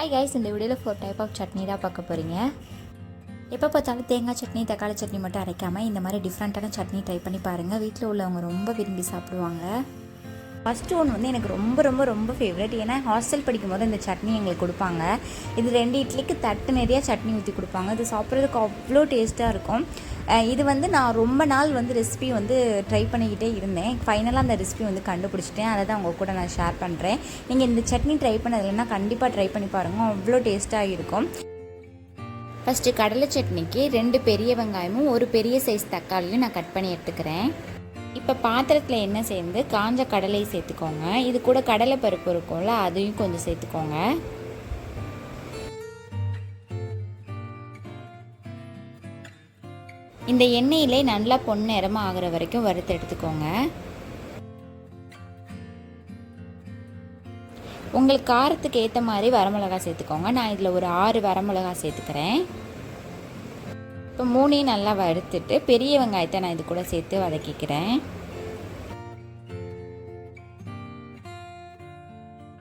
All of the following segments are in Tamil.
ஹாய் கைஸ் இந்த வீடியோவில் ஃபோர் டைப் ஆஃப் சட்னி தான் பார்க்க போகிறீங்க எப்போ பார்த்தாலும் தேங்காய் சட்னி தக்காளி சட்னி மட்டும் அரைக்காமல் இந்த மாதிரி டிஃப்ரெண்ட்டான சட்னி ட்ரை பண்ணி பாருங்கள் வீட்டில் உள்ளவங்க ரொம்ப விரும்பி சாப்பிடுவாங்க. ஃபஸ்ட்டு ஒன்று வந்து எனக்கு ரொம்ப ரொம்ப ரொம்ப ஃபேவரட் ஏன்னா ஹாஸ்டல் படிக்கும்போது இந்த சட்னி எங்களுக்கு கொடுப்பாங்க. இது ரெண்டு இட்லிக்கு தட்டு நிறையா சட்னி ஊற்றி கொடுப்பாங்க. இது சாப்பிட்றதுக்கு அவ்வளோ டேஸ்ட்டாக இருக்கும். இது வந்து நான் ரொம்ப நாள் வந்து ரெசிபி வந்து ட்ரை பண்ணிக்கிட்டே இருந்தேன். ஃபைனலாக அந்த ரெசிபி வந்து கண்டுபிடிச்சிட்டேன். அதை தான் உங்கள் கூட நான் ஷேர் பண்ணுறேன் நீங்கள் இந்த சட்னி ட்ரை பண்ணதில்லைன்னா கண்டிப்பாக ட்ரை பண்ணி பாருங்கள் அவ்வளோ டேஸ்ட்டாக இருக்கும். ஃபஸ்ட்டு கடலை சட்னிக்கு ரெண்டு பெரிய வெங்காயமும் ஒரு பெரிய சைஸ் தக்காளியும் நான் கட் பண்ணி எடுத்துக்கிறேன். இப்போ பாத்திரத்தில் என்ன சேர்ந்து காஞ்ச கடலை சேர்த்துக்கோங்க. இது கூட கடலை பருப்பு இருக்கும்ல அதையும் கொஞ்சம் சேர்த்துக்கோங்க. இந்த எண்ணெயிலே நல்லா பொன்னிறமாக ஆகிற வரைக்கும் வறுத்து எடுத்துக்கோங்க. உங்களுக்கு காரத்துக்கு ஏற்ற மாதிரி வரமிளகா சேர்த்துக்கோங்க. நான் இதில் ஒரு ஆறு வரமிளகா சேர்த்துக்கிறேன். இப்போ மூணையும் நல்லா வறுத்துட்டு பெரிய வெங்காயத்தை நான் இது கூட சேர்த்து வதக்கிக்கிறேன்.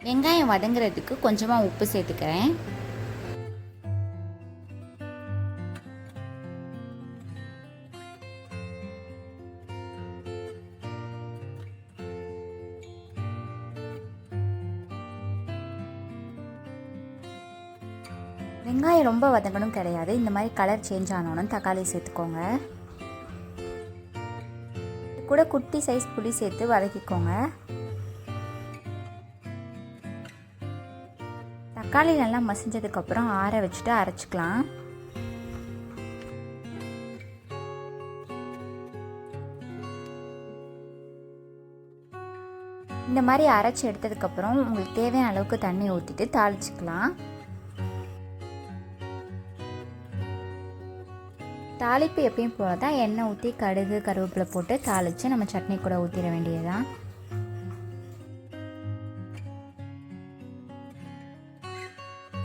வெங்காயம் வதங்குறதுக்கு கொஞ்சமாக உப்பு சேர்த்துக்கிறேன். வெங்காயம் ரொம்ப வதங்கணும் கிடையாது. இந்த மாதிரி கலர் சேஞ்ச் ஆனோன்னு தக்காளி சேர்த்துக்கோங்க. கூட குட்டி சைஸ் புளி சேர்த்து வதக்கிக்கோங்க. தக்காளி நல்லா மசிஞ்சதுக்கப்புறம் ஆற வச்சுட்டு அரைச்சிக்கலாம். இந்த மாதிரி அரைச்சி எடுத்ததுக்கப்புறம் உங்களுக்கு தேவையான அளவுக்கு தண்ணி ஊற்றிட்டு தாளிச்சிக்கலாம். தாளிப்பு எப்பயும் போல தான் எண்ணெய் ஊற்றி கடுகு கருவேப்பிலை போட்டு தாளித்து நம்ம சட்னி கூட ஊற்றிட வேண்டியதுதான்.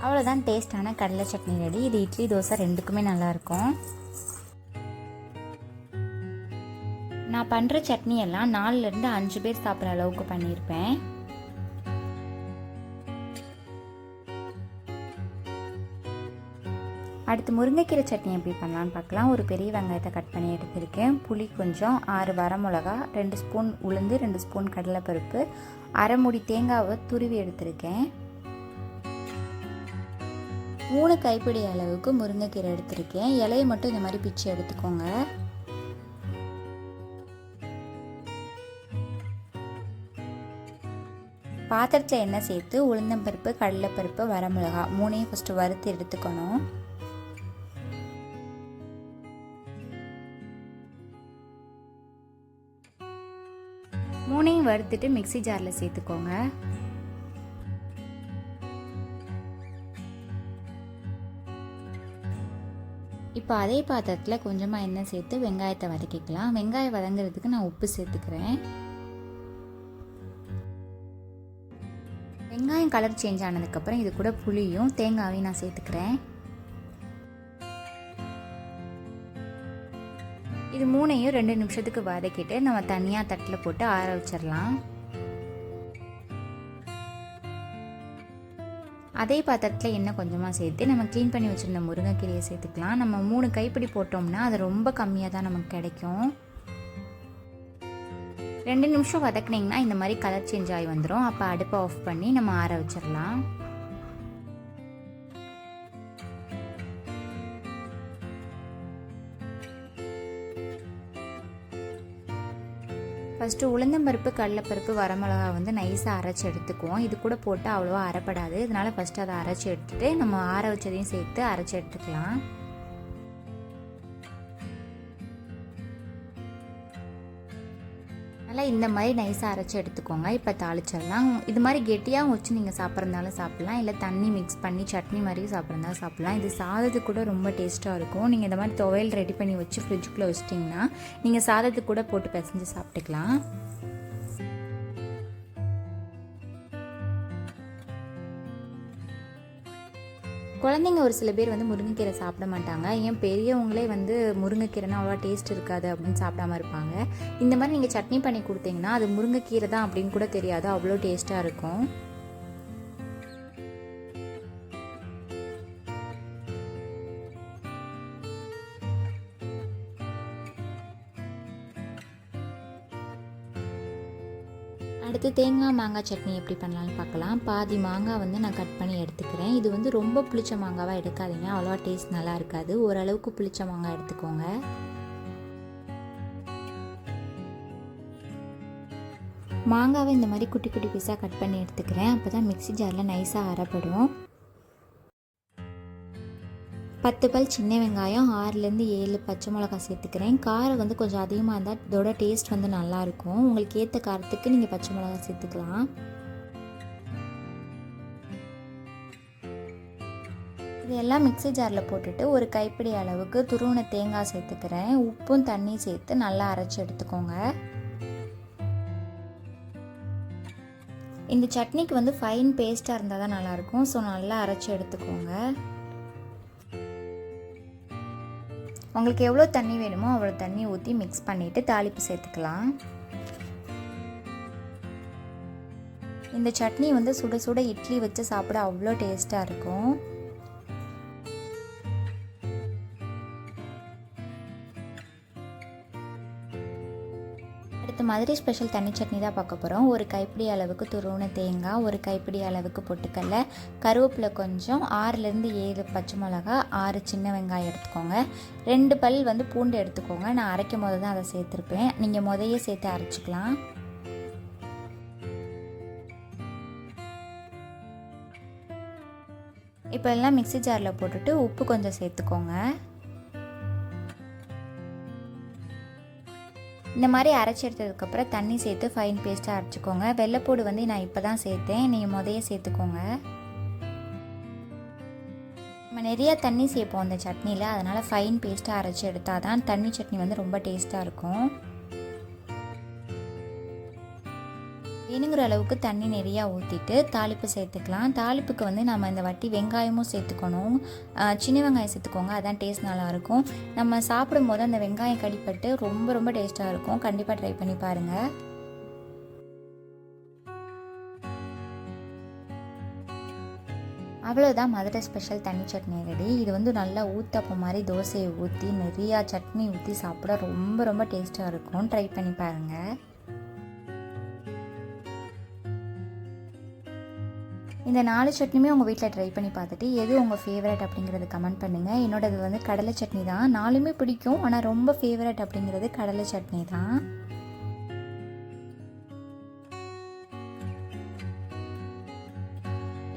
அவ்வளோதான் டேஸ்டான கடலை சட்னி ரெடி. இது இட்லி தோசை ரெண்டுக்குமே நல்லாயிருக்கும். நான் பண்ணுற சட்னி எல்லாம் நாலுலேருந்து அஞ்சு பேர் சாப்பிட்ற அளவுக்கு பண்ணியிருப்பேன். அடுத்து முருங்கைக்கீரை சட்னி எப்படி பண்ணலான்னு பார்க்கலாம். ஒரு பெரிய வெங்காயத்தை கட் பண்ணி எடுத்திருக்கேன். புளி கொஞ்சம் ஆறு வரமிளகா ரெண்டு ஸ்பூன் உளுந்து ரெண்டு ஸ்பூன் கடலைப்பருப்பு அரை மூடி தேங்காவை துருவி எடுத்திருக்கேன். மூணு கைப்பிடி அளவுக்கு முருங்கைக்கீரை எடுத்திருக்கேன். இலையை மட்டும் இந்த மாதிரி பிச்சு எடுத்துக்கோங்க. பாத்திரத்தில் எண்ணெய் சேர்த்து உளுந்தம்பருப்பு கடலைப்பருப்பு வரமிளகா மூணையும் ஃபஸ்ட்டு வறுத்து எடுத்துக்கணும். மூணையும் வறுத்துட்டு மிக்ஸி ஜாரில் சேர்த்துக்கோங்க. இப்போ அதே பாத்திரத்தில் கொஞ்சமாக எண்ணெய் சேர்த்து வெங்காயத்தை வதக்கிக்கலாம். வெங்காயம் வதங்குறதுக்கு நான் உப்பு சேர்த்துக்கிறேன். வெங்காயம் கலர் சேஞ்ச் ஆனதுக்கப்புறம் இது கூட புளியும் தேங்காவையும் நான் சேர்த்துக்கிறேன். இது மூணையும் ரெண்டு நிமிஷத்துக்கு வதக்கிட்டு நம்ம தனியாக தட்டில் போட்டு ஆற வச்சிடலாம். அதே பாத்திரத்தில் எண்ணெய் கொஞ்சமாக சேர்த்து நம்ம க்ளீன் பண்ணி வச்சுருந்த முருங்கைக்கீரையை சேர்த்துக்கலாம். நம்ம மூணு கைப்பிடி போட்டோம்னா அது ரொம்ப கம்மியாக தான் நமக்கு கிடைக்கும். ரெண்டு நிமிஷம் வதக்குனிங்கன்னா இந்த மாதிரி கலர் சேஞ்ச் ஆகி வந்துடும் அப்போ அடுப்பை ஆஃப் பண்ணி நம்ம ஆற வச்சிடலாம். ஃபஸ்ட்டு உளுந்தம்பருப்பு கடலைப்பருப்பு வரமிளகா வந்து நைஸாக அரைச்சி எடுத்துக்குவோம். இது கூட போட்டு அவ்வளோவா அரைப்படாது. இதனால் ஃபஸ்ட்டு அதை அரைச்சி எடுத்துகிட்டு நம்ம ஆற வச்சதையும் சேர்த்து அரைச்சி எடுத்துக்கலாம். நல்லா இந்த மாதிரி நைஸாக அரைச்சி எடுத்துக்கோங்க. இப்போ தாளிச்சிடலாம். இது மாதிரி கெட்டியாக வச்சு நீங்கள் சாப்பிட்றதுனாலும் சாப்பிட்லாம். இல்லை தண்ணி மிக்ஸ் பண்ணி சட்னி மாதிரி சாப்பிட்றதுனாலும் சாப்பிட்லாம். இது சாதத்துக்கு கூட ரொம்ப டேஸ்ட்டாக இருக்கும். நீங்கள் இந்த மாதிரி துவையல் ரெடி பண்ணி வச்சு ஃப்ரிட்ஜுக்குள்ளே வச்சிட்டிங்கன்னா நீங்கள் சாதத்துக்கு கூட போட்டு பிசைஞ்சு சாப்பிட்டுக்கலாம். குழந்தைங்க ஒரு சில பேர் வந்து முருங்கைக்கீரை சாப்பிட மாட்டாங்க. ஏன் பெரியவங்களே வந்து முருங்கைக்கீரைனா அவ்வளோ டேஸ்ட் இருக்காது அப்படின்னு சாப்பிடாம இருப்பாங்க. இந்த மாதிரி நீங்கள் சட்னி பண்ணி கொடுத்தீங்கன்னா அது முருங்கைக்கீரை தான் அப்படின்னு கூட தெரியாது. அவ்வளோ டேஸ்ட்டாக இருக்கும். அடுத்து தேங்காய் மாங்காய் சட்னி எப்படி பண்ணலாம்னு பார்க்கலாம். பாதி மாங்காய் வந்து நான் கட் பண்ணி எடுத்துக்கிறேன். இது வந்து ரொம்ப புளிச்ச மாங்காவாக எடுக்காதீங்க. அவ்வளோவா டேஸ்ட் நல்லா இருக்காது. ஓரளவுக்கு புளிச்ச மாங்காய் எடுத்துக்கோங்க. மாங்காவை இந்த மாதிரி குட்டி குட்டி பீஸாக கட் பண்ணி எடுத்துக்கிறேன். அப்போ தான் மிக்சி ஜாரில் நைஸாக அரைப்படும். பத்து பல் சின்ன வெங்காயம் ஆறுலேருந்து ஏழு பச்சை மிளகா சேர்த்துக்கிறேன். காரம் வந்து கொஞ்சம் அதிகமாக இருந்தால் இதோட டேஸ்ட் வந்து நல்லாயிருக்கும். உங்களுக்கு ஏற்ற காரத்துக்கு நீங்கள் பச்சை மிளகா சேர்த்துக்கலாம். இதெல்லாம் மிக்ஸி ஜாரில் போட்டுட்டு ஒரு கைப்பிடி அளவுக்கு துருவன தேங்காய் சேர்த்துக்கிறேன். உப்பும் தண்ணி சேர்த்து நல்லா அரைச்சி எடுத்துக்கோங்க. இந்த சட்னிக்கு வந்து ஃபைன் பேஸ்ட்டாக இருந்தால் தான் நல்லாயிருக்கும். ஸோ நல்லா அரைச்சி எடுத்துக்கோங்க. உங்களுக்கு எவ்வளோ தண்ணி வேணுமோ அவ்வளோ தண்ணி ஊற்றி மிக்ஸ் பண்ணிவிட்டு தாளிப்பு சேர்த்துக்கலாம். இந்த சட்னி வந்து சுட சுட இட்லி வச்சு சாப்பிட அவ்வளோ டேஸ்ட்டாக இருக்கும். மதுரை ஸ்பெஷல் தனி சட்னி தான் பார்க்க போகிறோம் ஒரு கைப்பிடி அளவுக்கு துருவன தேங்காய் ஒரு கைப்பிடி அளவுக்கு பொட்டுக்கடலை கருவேப்பிலை கொஞ்சம் ஆறுலேருந்து ஏழு பச்சை மிளகா ஆறு சின்ன வெங்காயம் எடுத்துக்கோங்க. ரெண்டு பல் வந்து பூண்டு எடுத்துக்கோங்க. நான் அரைக்கும் போது தான் அதை சேர்த்துருப்பேன். நீங்கள் முதையே சேர்த்து அரைச்சிக்கலாம். இப்போ எல்லாம் மிக்ஸி ஜாரில் போட்டுட்டு உப்பு கொஞ்சம் சேர்த்துக்கோங்க. இந்த மாதிரி அரைச்சி எடுத்ததுக்கப்புறம் தண்ணி சேர்த்து ஃபைன் பேஸ்ட்டாக அரைச்சிக்கோங்க. வெள்ளைப்பூடு வந்து நான் இப்போ தான் சேர்த்தேன். நீங்கள் முதைய சேர்த்துக்கோங்க. நம்ம நிறையா தண்ணி சேர்ப்போம் அந்த சட்னியில். அதனால் ஃபைன் பேஸ்ட்டாக அரைச்சி எடுத்தால் தான் தண்ணி சட்னி வந்து ரொம்ப டேஸ்ட்டாக இருக்கும். வேணுங்கிற அளவுக்கு தண்ணி நிறையா ஊற்றிட்டு தாளிப்பு சேர்த்துக்கலாம். தாளிப்புக்கு வந்து நம்ம இந்த வாட்டி வெங்காயமும் சேர்த்துக்கணும். சின்ன வெங்காயம் சேர்த்துக்கோங்க. அதான் டேஸ்ட் நல்லாயிருக்கும் நம்ம சாப்பிடும் போது அந்த வெங்காயம் கடிப்பட்டு ரொம்ப ரொம்ப டேஸ்ட்டாக இருக்கும். கண்டிப்பாக ட்ரை பண்ணி பாருங்கள் அவ்வளோதான் மதுரை ஸ்பெஷல் தண்ணி சட்னி ரெடி. இது வந்து நல்லா ஊத்தப்போ மாதிரி தோசையை ஊற்றி நிறையா சட்னி ஊற்றி சாப்பிட ரொம்ப ரொம்ப டேஸ்ட்டாக இருக்கும். ட்ரை பண்ணி பாருங்கள் இந்த நாலு சட்னியுமே உங்கள் வீட்டில் ட்ரை பண்ணி பார்த்துட்டு எது உங்கள் ஃபேவரட் அப்படிங்கிறது கமெண்ட் பண்ணுங்கள் என்னோடது வந்து கடலை சட்னி தான். நாலுமே பிடிக்கும் ஆனால் ரொம்ப ஃபேவரட் அப்படிங்கிறது கடலை சட்னி தான்.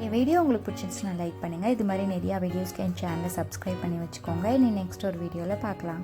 என் வீடியோ உங்களுக்கு பிடிச்சிருந்துச்சுன்னா லைக் பண்ணுங்கள் இது மாதிரி நிறையா வீடியோஸ்க்கு என் சேனலை சப்ஸ்கிரைப் பண்ணி வச்சுக்கோங்க. இனி நெக்ஸ்ட் ஒரு வீடியோவில் பார்க்கலாம்.